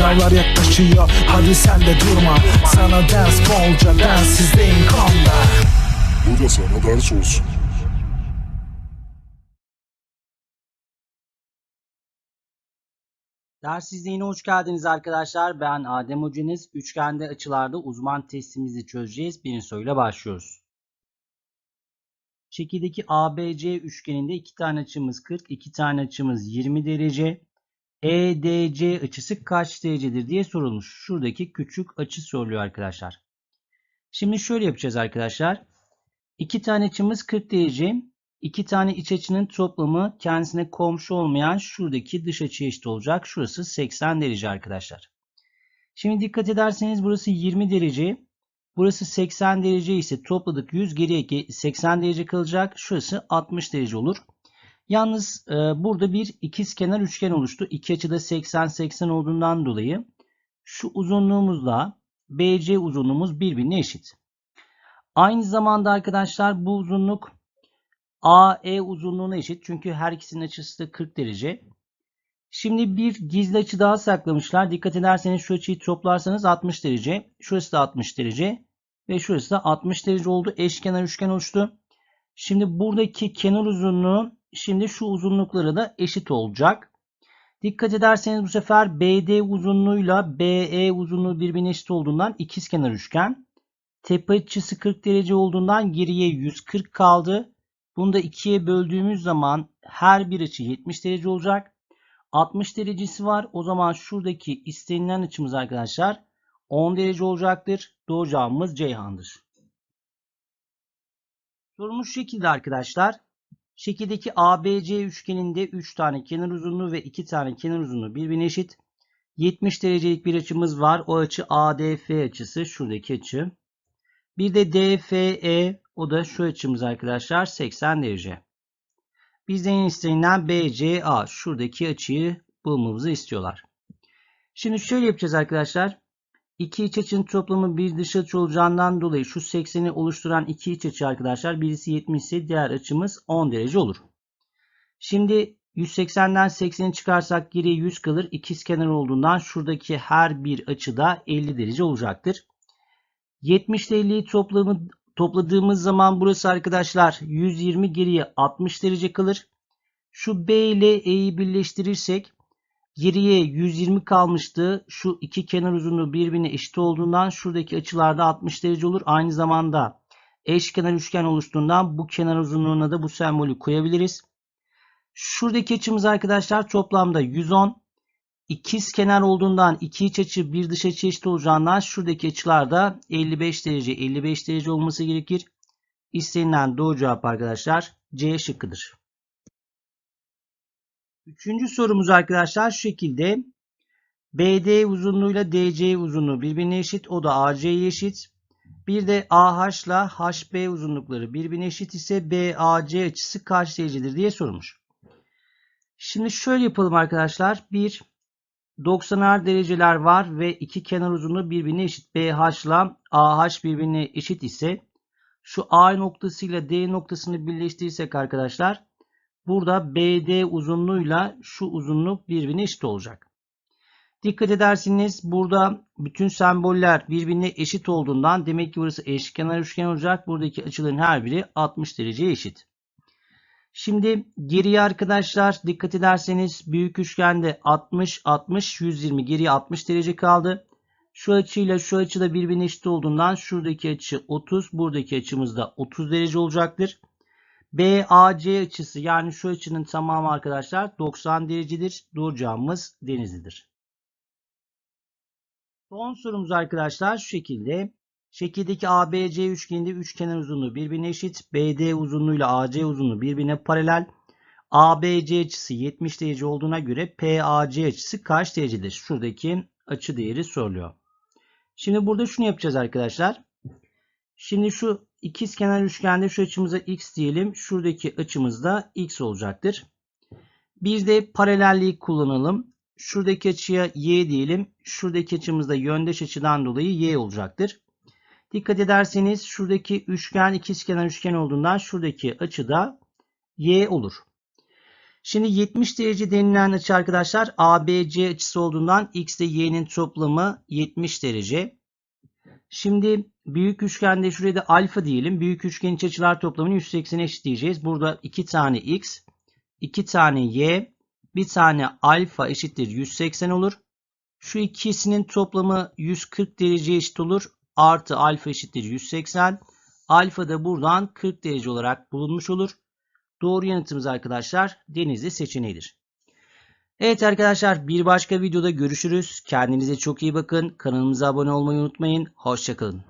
Sınavlar yaklaşıyor hadi sen de durma Sana ders bolca densizdeyim konda Bu da sana ders olsun. Ders izleyine hoş geldiniz arkadaşlar. Ben Adem Hocanız. Üçgende açılarda uzman testimizi çözeceğiz. Birinci soruyla başlıyoruz. Şekildeki ABC üçgeninde iki tane açımız 40, iki tane açımız 20 derece. EDC açısı kaç derecedir diye sorulmuş. Şuradaki küçük açı soruluyor arkadaşlar. Şimdi şöyle yapacağız arkadaşlar. İki tane açımız 40 derece. İki tane iç açının toplamı kendisine komşu olmayan şuradaki dış açıya eşit olacak. Şurası 80 derece arkadaşlar. Şimdi dikkat ederseniz burası 20 derece. Burası 80 derece ise topladık 100 geriye 80 derece kalacak. Şurası 60 derece olur. Yalnız e, burada bir ikizkenar üçgen oluştu. İki açıda 80-80 olduğundan dolayı şu uzunluğumuzla BC uzunluğumuz birbirine eşit. Aynı zamanda arkadaşlar bu uzunluk AE uzunluğuna eşit. Çünkü her ikisinin açısı da 40 derece. Şimdi bir gizli açı daha saklamışlar. Dikkat ederseniz şu açıyı toplarsanız 60 derece. Şurası da 60 derece. Ve şurası da 60 derece oldu. Eşkenar üçgen oluştu. Şimdi buradaki kenar uzunluğu şimdi şu uzunlukları da eşit olacak. Dikkat ederseniz bu sefer BD uzunluğuyla BE uzunluğu birbirine eşit olduğundan ikizkenar üçgen. Tepe açısı 40 derece olduğundan geriye 140 kaldı. Bunu da ikiye böldüğümüz zaman her bir açı 70 derece olacak. 60 derecesi var. O zaman şuradaki istenilen açımız arkadaşlar 10 derece olacaktır. Doğru cevabımız Ceyhan'dır. Sorumuz şu şekilde arkadaşlar. Şekildeki ABC üçgeninde 3 tane kenar uzunluğu ve 2 tane kenar uzunluğu birbirine eşit. 70 derecelik bir açımız var. O açı ADF açısı. Şuradaki açı. Bir de DFE o da şu açımız arkadaşlar 80 derece. Bizden istenilen BCA şuradaki açıyı bulmamızı istiyorlar. Şimdi şöyle yapacağız arkadaşlar. İki iç açının toplamı bir dış açı olacağından dolayı şu 80'i oluşturan iki iç açı arkadaşlar birisi 70 ise diğer açımız 10 derece olur. Şimdi 180'den 80'i çıkarsak geriye 100 kalır. İkizkenar olduğundan şuradaki her bir açıda 50 derece olacaktır. 70 ile 50'yi toplamı topladığımız zaman burası arkadaşlar 120 geriye 60 derece kalır. Şu B ile E'yi birleştirirsek geriye 120 kalmıştı. Şu iki kenar uzunluğu birbirine eşit olduğundan şuradaki açılarda 60 derece olur. Aynı zamanda eşkenar üçgen oluştuğundan bu kenar uzunluğuna da bu sembolü koyabiliriz. Şuradaki açımız arkadaşlar toplamda 110. İkiz kenar olduğundan iki iç açı bir dış açı eşit olacağından şuradaki açılarda 55 derece 55 derece olması gerekir. İstenilen doğru cevap arkadaşlar C şıkkıdır. Üçüncü sorumuz arkadaşlar şu şekilde. BD uzunluğuyla DC uzunluğu birbirine eşit. O da AC'ye eşit. Bir de AH ile HB uzunlukları birbirine eşit ise BAC açısı derecedir diye sorulmuş. Şimdi şöyle yapalım arkadaşlar. Bir 90'ar dereceler var ve iki kenar uzunluğu birbirine eşit. BH ile AH birbirine eşit ise şu A noktasıyla D noktasını birleştirirsek arkadaşlar burada BD uzunluğuyla şu uzunluk birbirine eşit olacak. Dikkat edersiniz burada bütün semboller birbirine eşit olduğundan demek ki burası eşkenar üçgen olacak. Buradaki açıların her biri 60 dereceye eşit. Şimdi geriye arkadaşlar dikkat ederseniz büyük üçgende 60 60 120 geriye 60 derece kaldı. Şu açıyla şu açı da birbirine eşit olduğundan şuradaki açı 30 buradaki açımız da 30 derece olacaktır. BAC açısı yani şu açının tamamı arkadaşlar 90 derecedir. Doğru cevabımız Denizli'dir. Son sorumuz arkadaşlar şu şekilde. Şekildeki ABC üçgeninde üçkenar uzunluğu birbirine eşit. BD uzunluğuyla AC uzunluğu birbirine paralel. ABC açısı 70 derece olduğuna göre PAC açısı kaç derecedir? Şuradaki açı değeri soruluyor. Şimdi burada şunu yapacağız arkadaşlar. Şimdi şu ikizkenar üçgende şu açımıza x diyelim. Şuradaki açımız da x olacaktır. Bir de paralelliği kullanalım. Şuradaki açıya y diyelim. Şuradaki açımız da yöndeş açıdan dolayı y olacaktır. Dikkat ederseniz şuradaki üçgen ikizkenar üçgen olduğundan şuradaki açı da y olur. Şimdi 70 derece denilen açı arkadaşlar ABC açısı olduğundan x ile y'nin toplamı 70 derece. Şimdi büyük üçgende şuraya da alfa diyelim. Büyük üçgenin iç açılar toplamını 180 eşit diyeceğiz. Burada 2 tane x, 2 tane y, bir tane alfa eşittir 180 olur. Şu ikisinin toplamı 140 derece eşit olur. Artı alfa eşittir 180. Alfa da buradan 40 derece olarak bulunmuş olur. Doğru yanıtımız arkadaşlar Denizli seçeneğidir. Evet arkadaşlar bir başka videoda görüşürüz. Kendinize çok iyi bakın. Kanalımıza abone olmayı unutmayın. Hoşçakalın.